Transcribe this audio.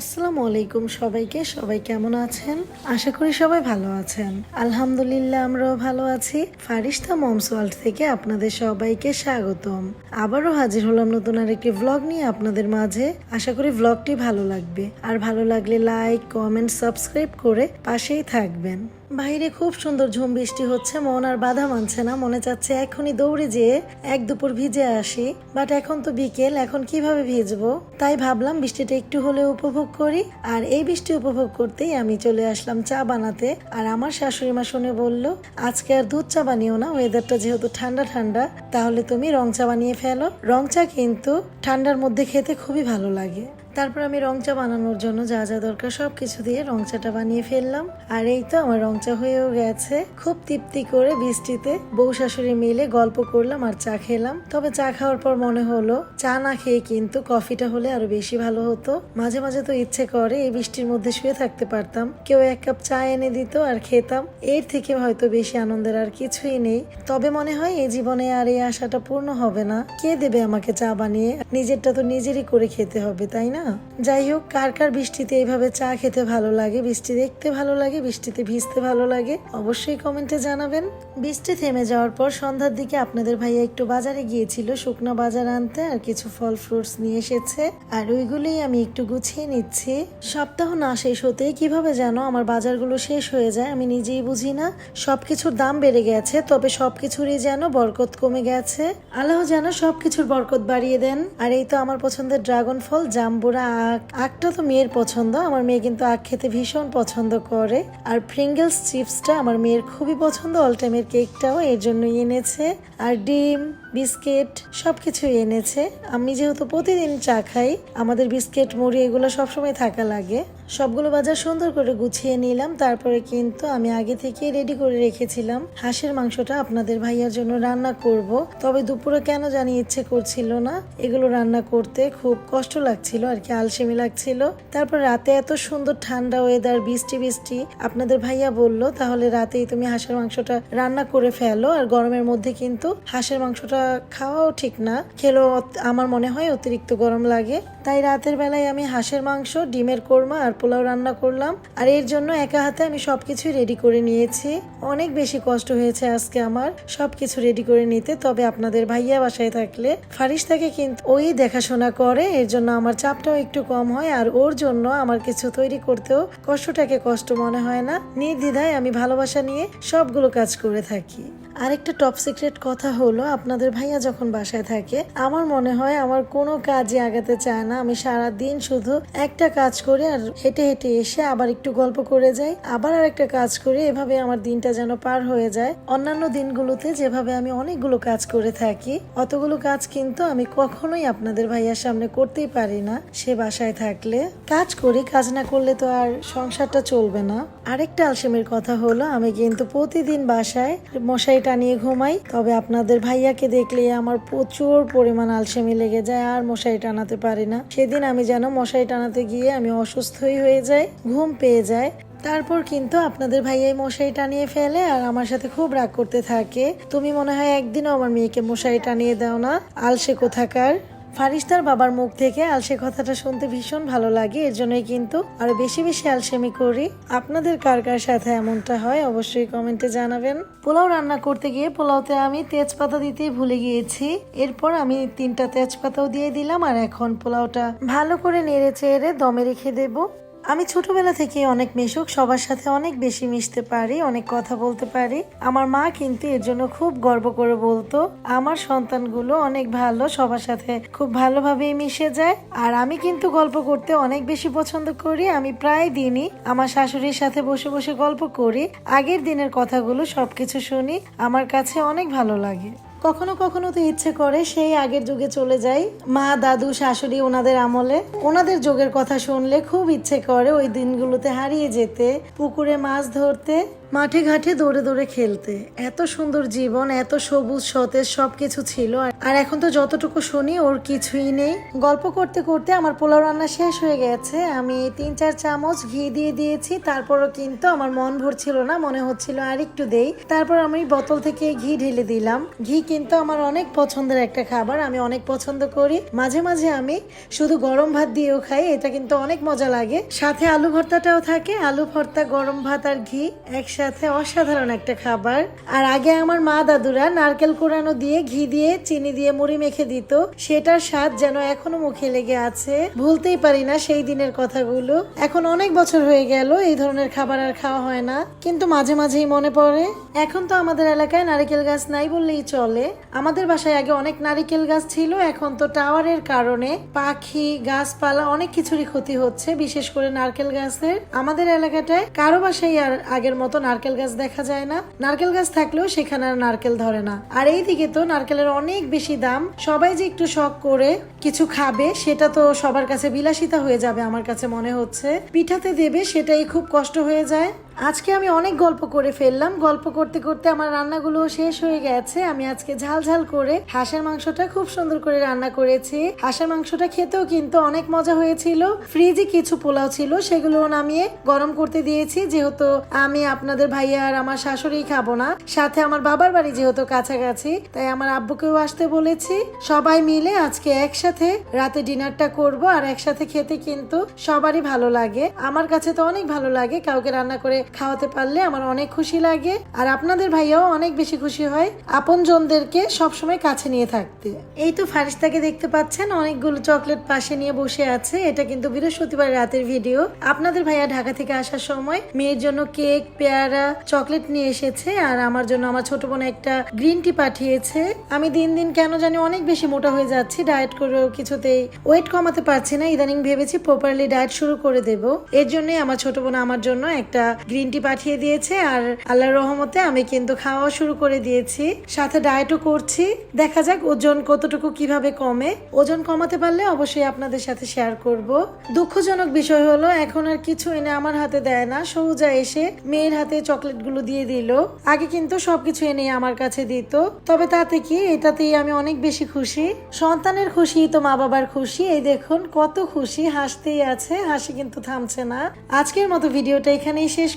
আসসালামু আলাইকুম সবাইকে, সবাই কেমন আছেন? আশা করি সবাই ভালো আছেন। আলহামদুলিল্লাহ, আমরাও ভালো আছি। ফারিস্তা মমস ওয়ার্ল্ড থেকে আপনাদের সবাইকে স্বাগতম। আবারও হাজির হলাম নতুন আর একটি ভ্লগ নিয়ে আপনাদের মাঝে। আশা করি ভ্লগটি ভালো লাগবে। আর ভালো লাগলে লাইক কমেন্ট সাবস্ক্রাইব করে পাশেই থাকবেন। বাইরে খুব সুন্দর ঝুম বৃষ্টি হচ্ছে, মন আর বাধা মানছে না। মনে চাচ্ছে এখনই দৌড়ে যেয়ে এক দুপুর ভিজে আসি। বাট এখন তো বিকেল, এখন কীভাবে ভিজবো? তাই ভাবলাম বৃষ্টিটা একটু হলেও উপভোগ করি। আর এই বৃষ্টি উপভোগ করতেই আমি চলে আসলাম চা বানাতে। আর আমার শাশুড়ি মা শুনে বলল, আজকে আর দুধ চা বানিও না ওয়েদারটা যেহেতু ঠান্ডা ঠান্ডা, তাহলে তুমি রং চা বানিয়ে ফেলো। রং চা কিন্তু ঠান্ডার মধ্যে খেতে খুবই ভালো লাগে। তারপর আমি রং চা বানানোর জন্য যা যা দরকার সব কিছু দিয়ে রং চাটা বানিয়ে ফেললাম। আর এই তো আমার রং চা হয়েও গেছে। খুব তৃপ্তি করে বৃষ্টিতে বউ শাশুড়ি মিলে গল্প করলাম আর চা খেলাম। তবে চা খাওয়ার পর মনে হলো, চা না খেয়ে কিন্তু কফিটা হলে আরও বেশি ভালো হতো। মাঝে মাঝে তো ইচ্ছে করে এই বৃষ্টির মধ্যে শুয়ে থাকতে পারতাম। কেউ এক কাপ চা এনে দিত আর খেতাম। এর থেকে হয়তো বেশি আনন্দের আর কিছুই নেই। তবে মনে হয় এই জীবনে আর এই আশাটা পূর্ণ হবে না। কে দেবে আমাকে চা বানিয়ে? নিজেরটা তো নিজেরই করে খেতে হবে, তাই না? যাই হোক, কার কার বৃষ্টিতে এইভাবে চা খেতে ভালো লাগে? বৃষ্টি দেখতে ভালো লাগে? বৃষ্টিতে ভিজতে ভালো লাগে? অবশ্যই কমেন্টে জানাবেন। বৃষ্টি থেমে যাওয়ার পর সন্ধ্যার দিকে আপনাদের ভাইয়া একটু বাজারে গিয়েছিল, শুকনো বাজার আনতে, আর কিছু ফল ফ্রুটস নিয়ে এসেছে। আর ওইগুলোই আমি একটু গুছিয়ে নিচ্ছি। সপ্তাহ না শেষ হতেই কীভাবে যেন আমার বাজারগুলো শেষ হয়ে যায়, আমি নিজেই বুঝি না। সবকিছুর দাম বেড়ে গেছে, তবে সবকিছুরই যেন বরকত কমে গেছে। আল্লাহ যেন সবকিছুর বরকত বাড়িয়ে দেন। আর এই তো আমার পছন্দের ড্রাগন ফল জাম্বুরা আখ আখটা তো মেয়ের পছন্দ, আমার মেয়ে কিন্তু আখ খেতে ভীষণ পছন্দ করে। আর ফ্রিঙ্গেলস চিপসটা আমার মেয়ের খুবই পছন্দ অল টাইমের কেকটাও এর জন্য এনেছে। আর ডিম, বিস্কিট সব কিছুই এনেছে। আমি যেহেতু প্রতিদিন চা খাই, আমাদের বিস্কিট, মুড়ি এগুলো সবসময় থাকা লাগে। সবগুলো বাজার সুন্দর করে গুছিয়ে নিলাম, তারপরে কিন্তু আমি আগে থেকে রেডি করে রেখেছিলাম। হাঁসের মাংসটা আপনাদের ভাইয়ার জন্য রান্না করব। তবে দুপুরে কেন জানি ইচ্ছে করছিল না। এগুলো রান্না করতে খুব কষ্ট লাগছিল, আর কি আলসেমি লাগছিল। তারপর রাতে এত সুন্দর ঠান্ডা ওয়েদার বৃষ্টি বৃষ্টি, আপনাদের ভাইয়া বলল, তাহলে রাতেই তুমি হাঁসের মাংসটা রান্না করে ফেলো। আর গরমের মধ্যে কিন্তু হাঁসের মাংসটা খাওয়াও ঠিক না। খেলেও আমার মনে হয় অতিরিক্ত গরম লাগে। তাই রাতের বেলায় আমি হাঁসের মাংস, ডিমের কোরমা আর পোলাও রান্না করলাম। আর এর জন্য একা হাতে আমি সবকিছু রেডি করে নিয়েছি। অনেক বেশি কষ্ট হয়েছে আজকে আমার সবকিছু রেডি করে নিতে। তবে আপনাদের ভাইয়া বাসায় থাকলে ফারিস্তাকে কিন্তু ওই দেখাশোনা করে, এর জন্য আমার চাপটাও একটু কম হয়। আর ওর জন্য আমার কিছু তৈরি করতেও কষ্টটাকে কষ্ট মনে হয় না। নির্দ্বিধায় আমি ভালোবাসা নিয়ে সবগুলো কাজ করে থাকি। আরেকটা টপ সিক্রেট কথা হলো, আপনাদের ভাইয়া যখন বাসায় থাকে, আমার মনে হয় আমার কোনো কাজই আগাতে চায় আমি সারা দিন শুধু একটা কাজ করি আর হেঁটে হেঁটে এসে আবার একটু গল্প করে যাই, আবার আর একটা কাজ করি, এভাবে আমার দিনটা যেন পার হয়ে যায়। অন্যান্য দিনগুলোতে যেভাবে আমি অনেকগুলো কাজ করে থাকি, অতগুলো কাজ কিন্তু আমি কখনোই আপনাদের ভাইয়ার সামনে করতেই পারি না সে বাসায় থাকলে। কাজ করি, কাজ না করলে তো আর সংসারটা চলবে না। আরেকটা আলসেমের কথা হলো, আমি কিন্তু প্রতিদিন বাসায় মশারি টানিয়ে ঘুমাই, তবে আপনাদের ভাইয়াকে দেখলে আমার প্রচুর পরিমাণ আলসেমি লেগে যায়, আর মশারি টানাতে পারি না। সেদিন আমি যেন মশারি টানাতে গিয়ে আমি অসুস্থই হয়ে যাই, ঘুম পেয়ে যায় তারপর কিন্তু আপনাদের ভাইয়াই মশারি টানিয়ে ফেলে আর আমার সাথে খুব রাগ করতে থাকে। তুমি মনে হয় একদিনও আমার মেয়েকে মশারি টানিয়ে দাও না। আলসে কোথাকার। ফারিস্তার বাবার মুখ থেকে আলসে কথাটা শুনতে ভীষণ ভালো লাগে, এর জন্যই কিন্তু আরও বেশি বেশি আলসেমি করি। আপনাদের কার কার সাথে এমনটা হয় অবশ্যই কমেন্টে জানাবেন। পোলাও রান্না করতে গিয়ে পোলাওতে আমি তেজপাতা দিতেই ভুলে গিয়েছি, এরপর আমি তিনটা তেজপাতাও দিয়ে দিলাম আর এখন পোলাওটা ভালো করে নেড়ে চেড়ে দমে রেখে দেবো। আমি ছোটবেলা থেকে অনেক মিশুক, সবার সাথে অনেক বেশি মিশতে পারি, অনেক কথা বলতে পারি। আমার মা কিন্তু এর জন্য খুব গর্ব করে বলতো, আমার সন্তানগুলো অনেক ভালো, সবার সাথে খুব ভালোভাবেই মিশে যায়। আর আমি কিন্তু গল্প করতে অনেক বেশি পছন্দ করি। আমি প্রায় দিনই আমার শাশুড়ির সাথে বসে বসে গল্প করি। আগের দিনের কথাগুলো সবকিছু শুনি, আমার কাছে অনেক ভালো লাগে। কখনো কখনো তো ইচ্ছে করে সেই আগের যুগে চলে যাই। মা, দাদু, শাশুড়ি ওনাদের আমলে। ওনাদের যোগের কথা শুনলে খুব ইচ্ছে করে ওই দিনগুলোতে হারিয়ে যেতে, পুকুরে মাছ ধরতে। মাঠে ঘাটে দৌড়ে দৌড়ে খেলতে। এত সুন্দর জীবন, এত সবুজ সতেজ সবকিছু ছিল আর- আর এখন তো যতটুকু শুনি, ওর কিছুই নেই। গল্প করতে করতে আমার পোলাও রান্না শেষ হয়ে গেছে। আমি তিন চার চামচ ঘি দিয়ে দিয়েছি, তারপরও কিন্তু আমার মন ভরছিল না, মনে হচ্ছিল আর একটু দেই। তারপর আমি বোতল থেকে ঘি ঢেলে দিলাম। ঘি কিন্তু আমার অনেক পছন্দের একটা খাবার, আমি অনেক পছন্দ করি। মাঝে মাঝে আমি শুধু গরম ভাত দিয়েও খাই, এটা কিন্তু অনেক মজা লাগে। সাথে আলু ভর্তাটাও থাকে, আলু ভর্তা, গরম ভাত আর ঘি একসাথে অসাধারণ একটা খাবার। আর আগে আমার মা দাদুরা নারকেল কোরানো দিয়ে ঘি দিয়ে চিনি দিয়ে মুড়ি মেখে দিত। সেটার স্বাদ যেন এখনও মুখে লেগে আছে। ভুলতেই পারি না সেই দিনের কথাগুলো। এখন অনেক বছর হয়ে গেল, এই ধরনের খাবার আর খাওয়া হয় না। কিন্তু মাঝে মাঝেই মনে পড়ে, এখন তো আমাদের এলাকায় নারিকেল গাছ নাই বললেই চলে। আমাদের বাসায় আগে অনেক নারিকেল গাছ ছিল, এখন তো টাওয়ারের কারণে পাখি, গাছপালা অনেক কিছুরই ক্ষতি হচ্ছে, বিশেষ করে নারকেল গাছের। আমাদের এলাকাটায় কারও বাসায় আর আগের মতো নারকেল গাছ দেখা যায় না। নারকেল গাছ থাকলেও সেখানে আর নারকেল ধরে না। আর এই দিকে তো নারকেলের অনেক বেশি দাম। সবাই যে একটু শখ করে কিছু খাবে, সেটা তো সবার কাছে বিলাসিতা হয়ে যাবে আমার কাছে মনে হচ্ছে। পিঠাতে দেবে, সেটাই খুব কষ্ট হয়ে যায়। আজকে আমি অনেক গল্প করে ফেললাম। গল্প করতে করতে আমার রান্নাগুলো শেষ হয়ে গেছে। আমি আজকে ঝাল ঝাল করে হাঁসের মাংসটা খুব সুন্দর করে রান্না করেছি। হাঁসের মাংসটা খেতেও কিন্তু অনেক মজা হয়েছিল। ফ্রিজে কিছু পোলাও ছিল সেগুলো নামিয়ে গরম করতে দিয়েছি। যেহেতু আমি আপনাদের ভাইয়া আর আমার শাশুড়ি খাব না, সাথে আমার বাবার বাড়ি যেহেতু কাছাকাছি, তাই আমার আব্বুকেও আসতে বলেছি। সবাই মিলে আজকে একসাথে রাতে ডিনারটা করব, আর একসাথে খেতে কিন্তু সবারই ভালো লাগে। আমার কাছে তো অনেক ভালো লাগে, কাউকে রান্না করে খাওয়াতে পারলে আমার অনেক খুশি লাগে। আর আপনাদের ভাইয়াও অনেক বেশি খুশি হয় আপন জনদেরকে সবসময় কাছে নিয়ে থাকতে। এই তো ফারিস্তাকে দেখতে পাচ্ছেন, অনেকগুলো চকলেট পাশে নিয়ে বসে আছে। এটা কিন্তু বৃহস্পতিবার রাতের ভিডিও। আপনাদের ভাইয়া ঢাকা থেকে আসার সময় মেয়ের জন্য কেক, পেয়ারা, চকলেট নিয়ে এসেছে। আর আমার জন্য আমার ছোট বোন একটা গ্রিন টি পাঠিয়েছে। আমি দিন দিন কেন জানি অনেক বেশি মোটা হয়ে যাচ্ছি। ডায়েট করেও কিছুতেই ওয়েট কমাতে পারছি না। ইদানিং ভেবেছি প্রপারলি ডায়েট শুরু করে দেব। এর জন্যই আমার ছোট বোন আমার জন্য একটা গ্রিন টি পাঠিয়ে দিয়েছে আর আল্লাহর রহমতে আমি কিন্তু খাওয়া শুরু করে দিয়েছি। সাথে ডায়েটও করছি। দেখা যাক ওজন কতটুকু কীভাবে কমে। ওজন কমাতে পারলে অবশ্যই আপনাদের সাথে শেয়ার করব। দুঃখজনক বিষয় হলো, এখন আর কিছু এনে আমার হাতে দেয় না। সৌজা এসে মেয়ের হাতে চকলেটগুলো দিয়ে দিল। আগে কিন্তু সবকিছু এনে আমার কাছে দিত। তবে তাতে কি? এটাতেই আমি অনেক বেশি খুশি। সন্তানের খুশি, তো মা বাবার খুশি। এই দেখুন, কত খুশি। হাসতেই আছে, হাসি কিন্তু থামছে না। আজকের মতো ভিডিওটা এখানেই শেষ